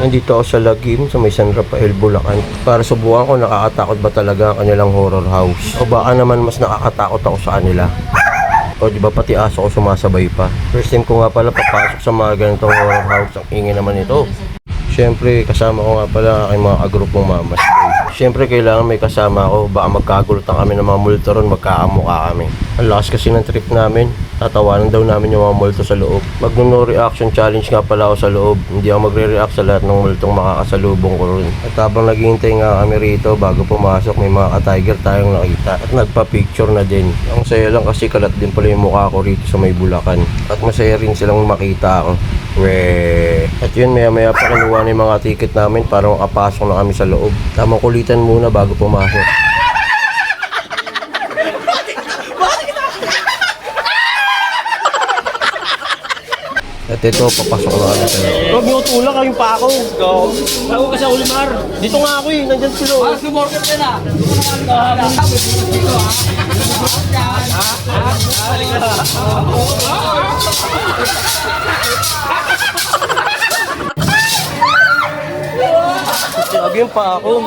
Nandito ako sa Lagim sa may San Rafael, Bulacan para subukan ko nakakatakot ba talaga ang kanilang horror house o baka naman mas nakakatakot ako sa kanila. O di ba pati aso ko sumasabay pa. First time ko nga pala papasok sa mga ganitong horror house. Ang ingay naman ito. Siyempre, kasama ko nga pala aking mga agrupong mamas. Siyempre, kailangan may kasama ako. Baka magkagulutan kami ng mga multo ron, magkakamukha kami. Ang lakas kasi ng trip namin. Tatawanan daw namin yung mga multo sa loob. Mag no reaction challenge nga pala ako sa loob. Hindi ako magre-react sa lahat ng multong makakasalubong ko ron. At habang naghihintay nga kami rito bago pumasok, may mga ka-tiger tayong nakita. At nagpa-picture na din. Ang saya lang kasi kalat din pala yung mukha ko rito sa may Bulacan. At masaya rin silang makita ako. Weh. At yun, maya maya pa kinuha na yung mga ticket namin para makapasok na kami sa loob. Tamang kulitan muna bago pumasok. At ito, papasok na kami loob. Huwag niyo tulak kayong pa ako. Bago ka sa Ulimar. Dito nga ako eh, nandyan sila. oh. Sumorder ka na. Sabi yung pa ako.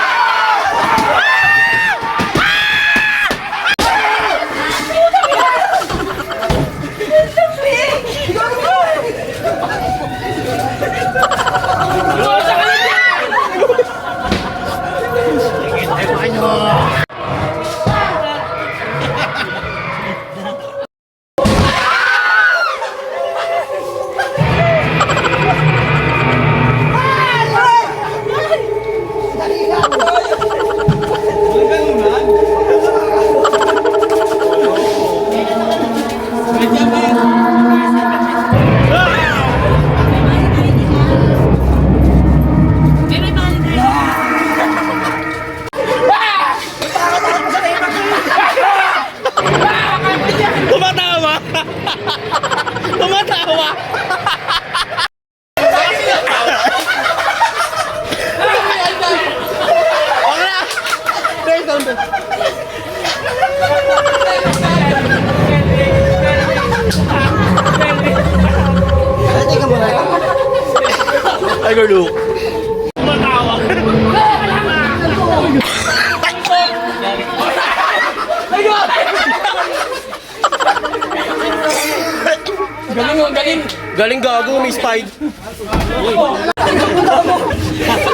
Tiger Luke. Galing mo, galing. Galing gago, may spide.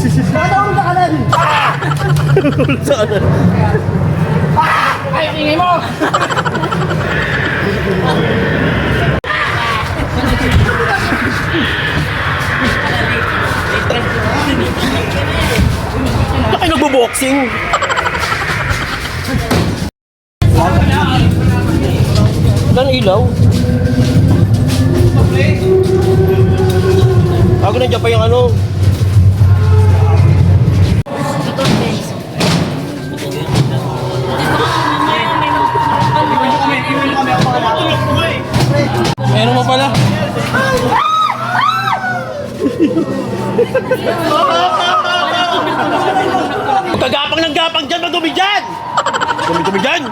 Mataong ka kalan! Sa kanan. Ay, ingay mo! Bakit nagbo-boxing? Ganang ilaw? Ako nandiyan pa yung ano, Meron mo pala. Kagapang ng gapang dyan, madumi dyan! Dumi-dumi dyan!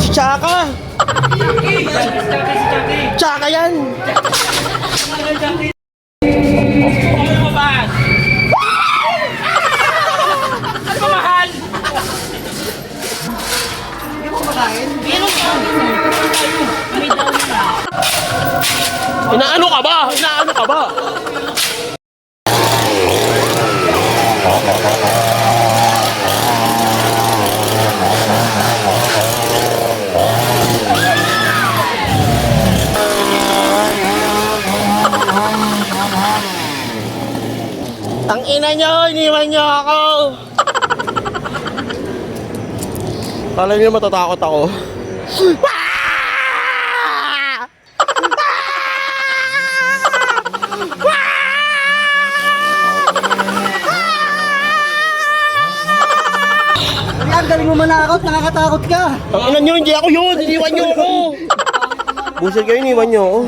Si Chaka! Chaka yan! Inaano ka ba? Inaano ka ba? Ang ina nyo, iniwan nyo ako. Kala nyo matatakot ako. Manakot, nakakatakot ka. Ang ina nyo, hindi ako yun. Iniwan nyo ako. Busil kayo, iniwan nyo ako.